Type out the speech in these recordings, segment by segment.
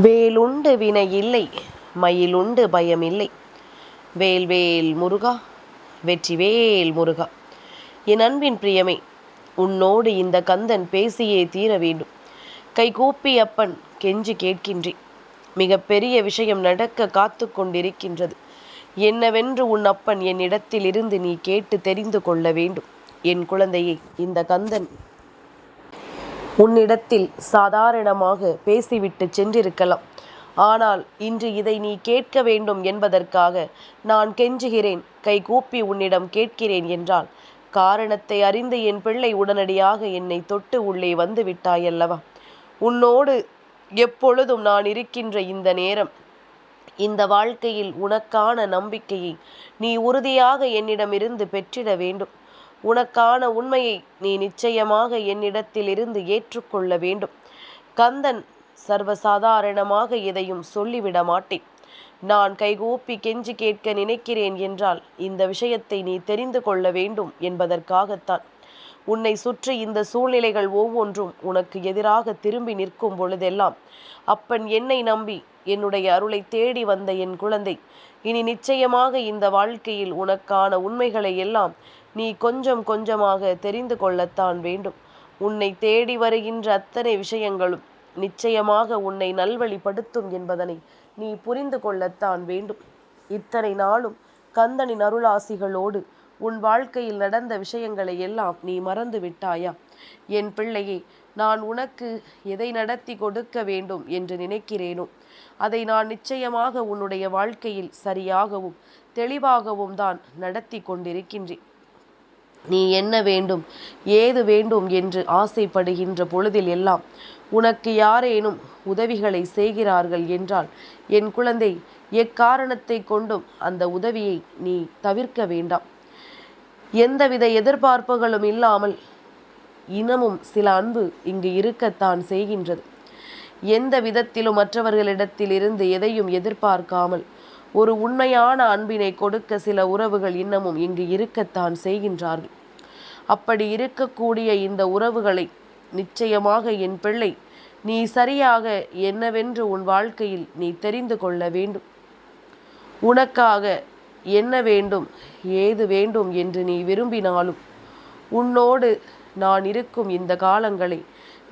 வேலுண்டு வினை இல்லை மயிலுண்டு பயம் வேல் வேல் முருகா வெற்றிவேல் முருகா. என் அன்பின் பிரியமே உன்னோடு இந்த கந்தன் பேசியே தீர வேண்டும். கைகூப்பி அப்பன் கெஞ்சி கேட்கின்றேன். மிக பெரிய விஷயம் நடக்க காத்து கொண்டிருக்கின்றது. என்னவென்று உன் அப்பன் என்னிடத்தில் இருந்து நீ கேட்டு தெரிந்து கொள்ள வேண்டும். என் குழந்தையை இந்த கந்தன் உன்னிடத்தில் சாதாரணமாக பேசிவிட்டு சென்றிருக்கலாம். ஆனால் இன்று இதை நீ கேட்க வேண்டும் என்பதற்காக நான் கெஞ்சுகிறேன். கைகூப்பி உன்னிடம் கேட்கிறேன் என்றால் காரணத்தை அறிந்து என் பிள்ளை உடனடியாக என்னை தொட்டு உள்ளே வந்து விட்டாயல்லவா? உன்னோடு எப்பொழுதும் நான் இருக்கின்ற இந்த நேரம் இந்த வாழ்க்கையில் உனக்கான நம்பிக்கையை நீ உறுதியாக என்னிடமிருந்து பெற்றிட வேண்டும். உனக்கான உண்மையை நீ நிச்சயமாக என்னிடத்திலிருந்து ஏற்றுக்கொள்ள வேண்டும். கந்தன் சர்வசாதாரணமாக எதையும் சொல்லிவிட மாட்டேன். நான் கைகூப்பி கெஞ்சி கேட்க நினைக்கிறேன் என்றால் இந்த விஷயத்தை நீ தெரிந்து கொள்ள வேண்டும் என்பதற்காகத்தான். உன்னை சுற்றி இந்த சூழ்நிலைகள் ஒவ்வொன்றும் உனக்கு எதிராக திரும்பி நிற்கும் பொழுதெல்லாம் அப்பன் என்னை நம்பி என்னுடைய அருளை தேடி வந்த என் குழந்தை. இனி நிச்சயமாக இந்த வாழ்க்கையில் உனக்கான உண்மைகளை எல்லாம் நீ கொஞ்சம் கொஞ்சமாக தெரிந்து கொள்ளத்தான் வேண்டும். உன்னை தேடி வருகின்ற அத்தனை விஷயங்களும் நிச்சயமாக உன்னை நல்வழிப்படுத்தும் என்பதனை நீ புரிந்து கொள்ளத்தான் வேண்டும். இத்தனை நாளும் கந்தனின் அருளாசிகளோடு உன் வாழ்க்கையில் நடந்த விஷயங்களை எல்லாம் நீ மறந்து விட்டாயா? என் பிள்ளையே நான் உனக்கு எதை நடத்தி கொடுக்க வேண்டும் என்று நினைக்கிறேனோ? அதை நான் நிச்சயமாக உன்னுடைய வாழ்க்கையில் சரியாகவும் தெளிவாகவும் தான் நடத்தி கொண்டிருக்கின்றேன். நீ என்ன வேண்டும்? ஏது வேண்டும் என்று ஆசைப்படுகின்ற பொழுதில் எல்லாம் உனக்கு யாரேனும் உதவிகளை செய்கிறார்கள் என்றால் என் குழந்தை எக்காரணத்தை கொண்டும் அந்த உதவியை நீ தவிர்க்க வேண்டாம். எந்தவித எதிர்பார்ப்புகளும் இல்லாமல் இனமும் சில அன்பு இங்கு இருக்கத்தான் செய்கின்றது. எந்த விதத்திலும் மற்றவர்களிடத்தில் இருந்து எதையும் எதிர்பார்க்காமல் ஒரு உண்மையான அன்பினை கொடுக்க சில உறவுகள் இன்னமும் இங்கு இருக்கத்தான் செய்கின்றார்கள். அப்படி இருக்கக்கூடிய இந்த உறவுகளை நிச்சயமாக என் பிள்ளை நீ சரியாக என்னவென்று உன் வாழ்க்கையில் நீ தெரிந்து கொள்ள வேண்டும். உனக்காக என்ன வேண்டும் ஏது வேண்டும் என்று நீ விரும்பினாலும் உன்னோடு நான் இருக்கும் இந்த காலங்களை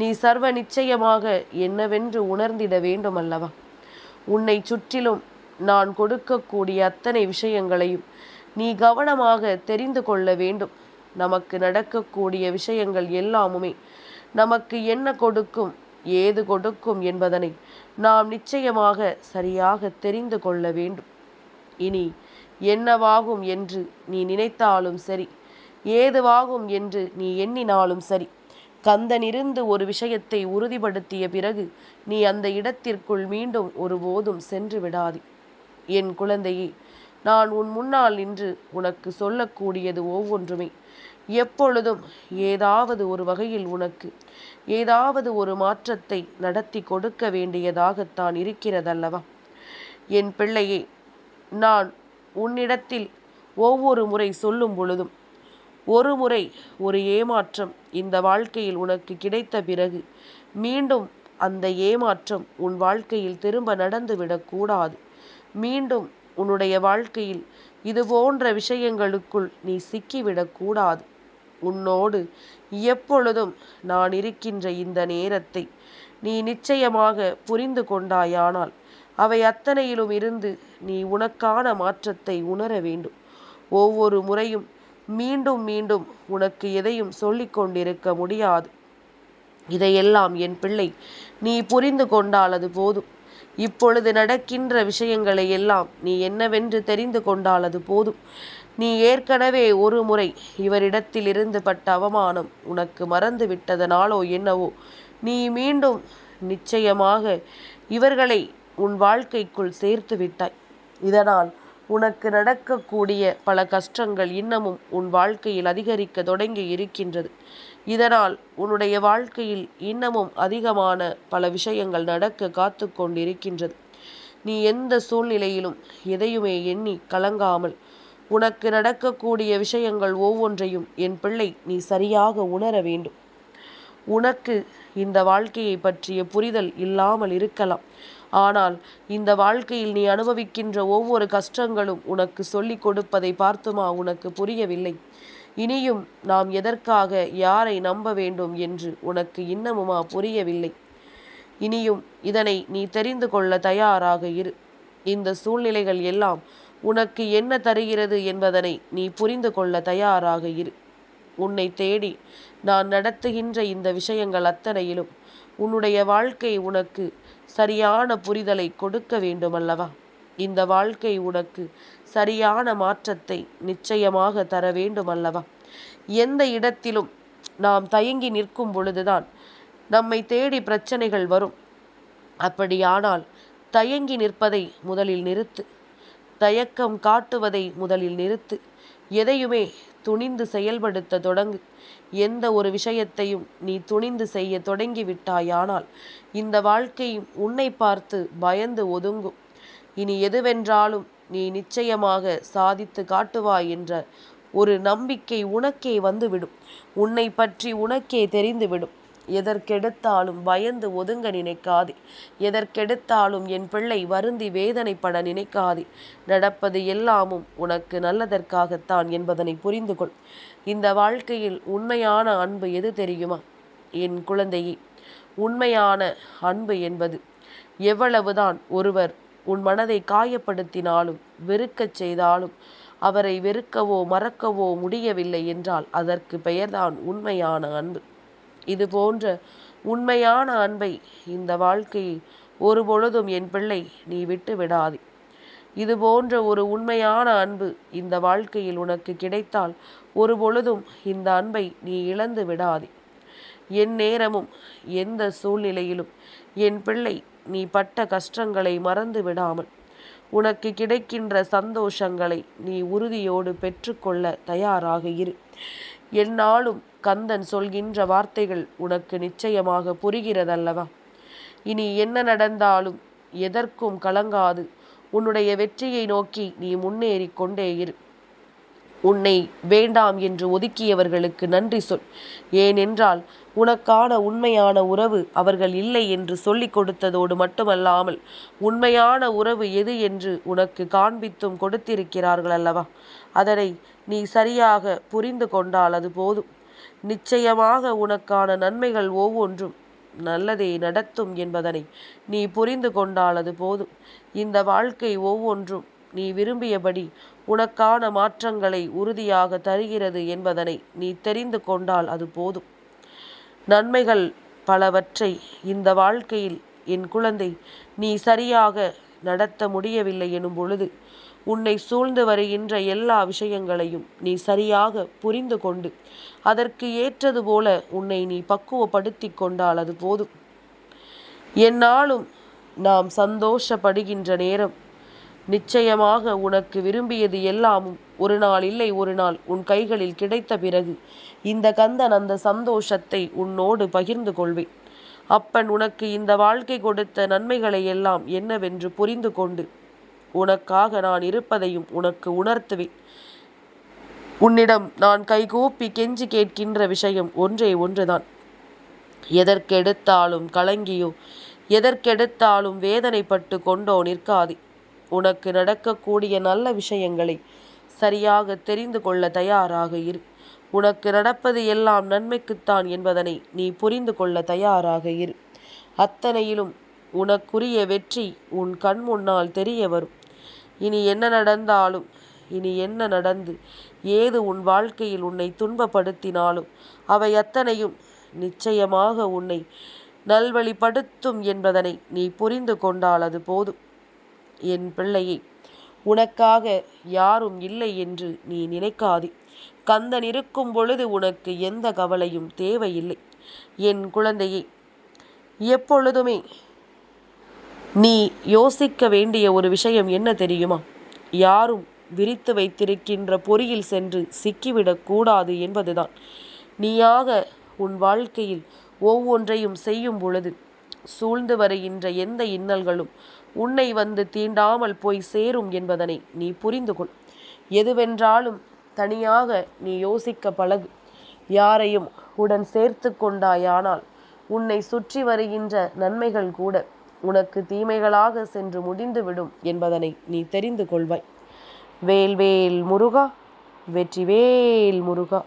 நீ சர்வ நிச்சயமாக என்னவென்று உணர்ந்திட வேண்டும் அல்லவா உன்னை சுற்றிலும் நான் கொடுக்கக்கூடிய அத்தனை விஷயங்களையும் நீ கவனமாக தெரிந்து கொள்ள வேண்டும். நமக்கு நடக்கக்கூடிய விஷயங்கள் எல்லாமுமே நமக்கு என்ன கொடுக்கும் ஏது கொடுக்கும் என்பதனை நாம் நிச்சயமாக சரியாக தெரிந்து கொள்ள வேண்டும். இனி என்னவாகும் என்று நீ நினைத்தாலும் சரி ஏதுவாகும் என்று நீ எண்ணினாலும் சரி கந்தனிருந்து ஒரு விஷயத்தை உறுதிப்படுத்திய பிறகு நீ அந்த இடத்திற்குள் மீண்டும் ஒருபோதும் சென்று விடாதே. என் குழந்தையே நான் உன் முன்னால் நின்று உனக்கு சொல்லக்கூடியது ஒவ்வொன்றுமே. எப்பொழுதும் ஏதாவது ஒரு வகையில் உனக்கு ஏதாவது ஒரு மாற்றத்தை நடத்தி கொடுக்க வேண்டியதாகத்தான் இருக்கிறதல்லவா? என் பிள்ளையே நான் உன்னிடத்தில் ஒவ்வொரு முறை சொல்லும் பொழுதும் ஒரு முறை ஒரு ஏமாற்றம் இந்த வாழ்க்கையில் உனக்கு கிடைத்த பிறகு மீண்டும் அந்த ஏமாற்றம் உன் வாழ்க்கையில் திரும்ப நடந்துவிடக்கூடாது. மீண்டும் உன்னுடைய வாழ்க்கையில் இது போன்ற விஷயங்களுக்குள் நீ சிக்கிவிடக்கூடாது உன்னோடு எப்பொழுதும் நான் இருக்கின்ற இந்த நேரத்தை நீ நிச்சயமாக புரிந்து கொண்டாயானால் அவை அத்தனையிலும் இருந்து நீ உனக்கான மாற்றத்தை உணர வேண்டும். ஒவ்வொரு முறையும் மீண்டும் மீண்டும் உனக்கு எதையும் சொல்லிக் கொண்டிருக்க முடியாது. இதையெல்லாம் என் பிள்ளை நீ புரிந்து கொண்டால் அது போதும். இப்பொழுது நடக்கின்ற விஷயங்களை எல்லாம் நீ என்னவென்று தெரிந்து கொண்டால் அது போதும். நீ ஏற்கனவே ஒரு முறை இவரிடத்தில் இருந்து பட்ட அவமானம் உனக்கு மறந்து விட்டதனாலோ என்னவோ நீ மீண்டும் நிச்சயமாக இவர்களை உன் வாழ்க்கைக்குள் சேர்த்து விட்டாய். இதனால் உனக்கு நடக்கக்கூடிய பல கஷ்டங்கள் இன்னமும் உன் வாழ்க்கையில் அதிகரிக்க தொடங்கி இருக்கின்றது. இதனால் உன்னுடைய வாழ்க்கையில் இன்னமும் அதிகமான பல விஷயங்கள் நடக்க காத்து கொண்டிருக்கின்றது. நீ எந்த சூழ்நிலையிலும் எதையுமே எண்ணி கலங்காமல் உனக்கு நடக்கக்கூடிய விஷயங்கள் ஒவ்வொன்றையும் என் பிள்ளை நீ சரியாக உணர வேண்டும். உனக்கு இந்த வாழ்க்கையை பற்றிய புரிதல் இல்லாமல் இருக்கலாம். ஆனால் இந்த வாழ்க்கையில் நீ அனுபவிக்கின்ற ஒவ்வொரு கஷ்டங்களும் உனக்கு சொல்லிக் கொடுப்பதை பார்த்துமா உனக்கு புரியவில்லை. இனியும் நாம் எதற்காக யாரை நம்ப வேண்டும் என்று உனக்கு இன்னமுமா புரியவில்லை. இனியும் இதனை நீ தெரிந்து கொள்ள தயாராக இரு. இந்த சூழ்நிலைகள் எல்லாம் உனக்கு என்ன தருகிறது என்பதனை நீ புரிந்து கொள்ள தயாராக இரு. உன்னை தேடி நான் நடத்துகின்ற இந்த விஷயங்கள் அத்தனையிலும் உன்னுடைய வாழ்க்கை உனக்கு சரியான புரிதலை கொடுக்க வேண்டுமல்லவா? இந்த வாழ்க்கை உனக்கு சரியான மாற்றத்தை நிச்சயமாக தர வேண்டுமல்லவா? எந்த இடத்திலும் நாம் தயங்கி நிற்கும் பொழுதுதான் நம்மை தேடி பிரச்சனைகள் வரும். அப்படியானால் தயங்கி நிற்பதை முதலில் நிறுத்து. தயக்கம் காட்டுவதை முதலில் நிறுத்து. எதையுமே துணிந்து செயல்படுத்த தொடங்கு. எந்த ஒரு விஷயத்தையும் நீ துணிந்து செய்ய தொடங்கி விட்டாயானால் இந்த வாழ்க்கையும் உன்னை பார்த்து பயந்து ஒதுங்கும். இனி எதுவென்றாலும் நீ நிச்சயமாக சாதித்து காட்டுவாய் என்ற ஒரு நம்பிக்கை உனக்கே வந்துவிடும். உன்னை பற்றி உனக்கே தெரிந்துவிடும். எதற்கெடுத்தாலும் பயந்து ஒதுங்க நினைக்காதே. எதற்கெடுத்தாலும் என் பிள்ளை வருந்தி வேதனைப்பட நினைக்காதே. நடப்பது எல்லாமும் உனக்கு நல்லதற்காகத்தான் என்பதனை புரிந்து கொள் இந்த வாழ்க்கையில் உண்மையான அன்பு எது தெரியுமா? என் குழந்தையே உண்மையான அன்பு என்பது எவ்வளவுதான் ஒருவர் உன் மனதை காயப்படுத்தினாலும் வெறுக்கச் செய்தாலும் அவரை வெறுக்கவோ மறக்கவோ முடியவில்லை என்றால் அதற்கு பெயர்தான் உண்மையான அன்பு. இது போன்ற உண்மையான அன்பை இந்த வாழ்க்கையை ஒரு பொழுதும் என் பிள்ளை நீ விட்டு விடாதே. இது போன்ற ஒரு உண்மையான அன்பு இந்த வாழ்க்கையில் உனக்கு கிடைத்தால் ஒரு பொழுதும் இந்த அன்பை நீ இழந்து விடாதே. என் நேரமும் எந்த சூழ்நிலையிலும் என் பிள்ளை நீ பட்ட கஷ்டங்களை மறந்து விடாமல் உனக்கு கிடைக்கின்ற சந்தோஷங்களை நீ உறுதியோடு பெற்றுக்கொள்ள தயாராக இரு. என்னாலும் கந்தன் சொல்கின்ற வார்த்தைகள் உனக்கு நிச்சயமாக புரிகிறதல்லவா? இனி என்ன நடந்தாலும் எதற்கும் கலங்காது. உன்னுடைய வெற்றியை நோக்கி நீ முன்னேறி கொண்டே இரு. உன்னை வேண்டாம் என்று ஒதுக்கியவர்களுக்கு நன்றி சொல். ஏனென்றால் உனக்கான உண்மையான உறவு அவர்கள் இல்லை என்று சொல்லிக் கொடுத்ததோடு மட்டுமல்லாமல் உண்மையான உறவு எது என்று உனக்கு காண்பித்தும் கொடுத்திருக்கிறார்கள் அல்லவா அதனை நீ சரியாக புரிந்து கொண்டால் அது போதும். நிச்சயமாக உனக்கான நன்மைகள் ஒவ்வொன்றும் நல்லதே நடத்தும் என்பதனை நீ புரிந்து கொண்டால் அது போதும். இந்த வாழ்க்கை ஒவ்வொன்றும் நீ விரும்பியபடி உனக்கான மாற்றங்களை உறுதியாக தருகிறது என்பதனை நீ தெரிந்து கொண்டால் அது போதும். நன்மைகள் பலவற்றை இந்த வாழ்க்கையில் என் குழந்தை நீ சரியாக நடத்த முடியவில்லை எனும் பொழுது உன்னை சூழ்ந்து வருகின்ற எல்லா விஷயங்களையும் நீ சரியாக புரிந்து கொண்டு அதற்கு ஏற்றது போல உன்னை நீ பக்குவப்படுத்தி கொண்டால் அது போதும். என்னாலும் நாம் சந்தோஷப்படுகின்ற நேரம். நிச்சயமாக உனக்கு விரும்பியது எல்லாமும் ஒரு நாள் இல்லை ஒரு நாள் உன் கைகளில் கிடைத்த பிறகு இந்த கந்தன் அந்த சந்தோஷத்தை உன்னோடு பகிர்ந்து கொள்வேன். அப்பன் உனக்கு இந்த வாழ்க்கை கொடுத்த நன்மைகளை எல்லாம் என்னவென்று புரிந்து கொண்டு உனக்காக நான் இருப்பதையும் உனக்கு உணர்த்துவேன். உன்னிடம் நான் கைகூப்பி கெஞ்சி கேட்கின்ற விஷயம் ஒன்றே ஒன்றுதான். எதற்கெடுத்தாலும் கலங்கியோ எதற்கெடுத்தாலும் வேதனைப்பட்டு கொண்டோ நிற்காதே. உனக்கு நடக்கக்கூடிய நல்ல விஷயங்களை சரியாக தெரிந்து கொள்ள தயாராக இரு. உனக்கு நடப்பது எல்லாம் நன்மைக்குத்தான் என்பதனை நீ புரிந்து கொள்ள தயாராக இரு. அத்தனையிலும் உனக்குரிய வெற்றி உன் கண் முன்னால் தெரிய வரும். இனி என்ன நடந்தாலும் இனி என்ன நடந்து ஏது உன் வாழ்க்கையில் உன்னை துன்பப்படுத்தினாலும் அவை அத்தனையும் நிச்சயமாக உன்னை நல்வழிப்படுத்தும் என்பதனை நீ புரிந்து கொண்டால் அது போதும். என் பிள்ளையை உனக்காக யாரும் இல்லை என்று நீ நினைக்காதே. கந்தன் இருக்கும் பொழுது உனக்கு எந்த கவலையும் தேவையில்லை. என் குழந்தையை எப்பொழுதுமே நீ யோசிக்க வேண்டிய ஒரு விஷயம் என்ன தெரியுமா? யாரும் விரித்து வைத்திருக்கின்ற பொறியில் சென்று சிக்கிவிடக்கூடாது என்பதுதான். நீயாக உன் வாழ்க்கையில் ஒவ்வொன்றையும் செய்யும் பொழுது சூழ்ந்து வருகின்ற எந்த இன்னல்களும் உன்னை வந்து தீண்டாமல் போய் சேரும் என்பதனை நீ புரிந்து கொள். எதுவென்றாலும் தனியாக நீ யோசிக்க பழகு. யாரையும் உடன் சேர்த்து கொண்டாயானால் உன்னை சுற்றி வருகின்ற நன்மைகள் கூட உனக்கு தீமைகளாக சென்று முடிந்துவிடும் என்பதனை நீ தெரிந்து கொள்வாய். வேல்வேல் முருகா வெற்றி வேல் முருகா.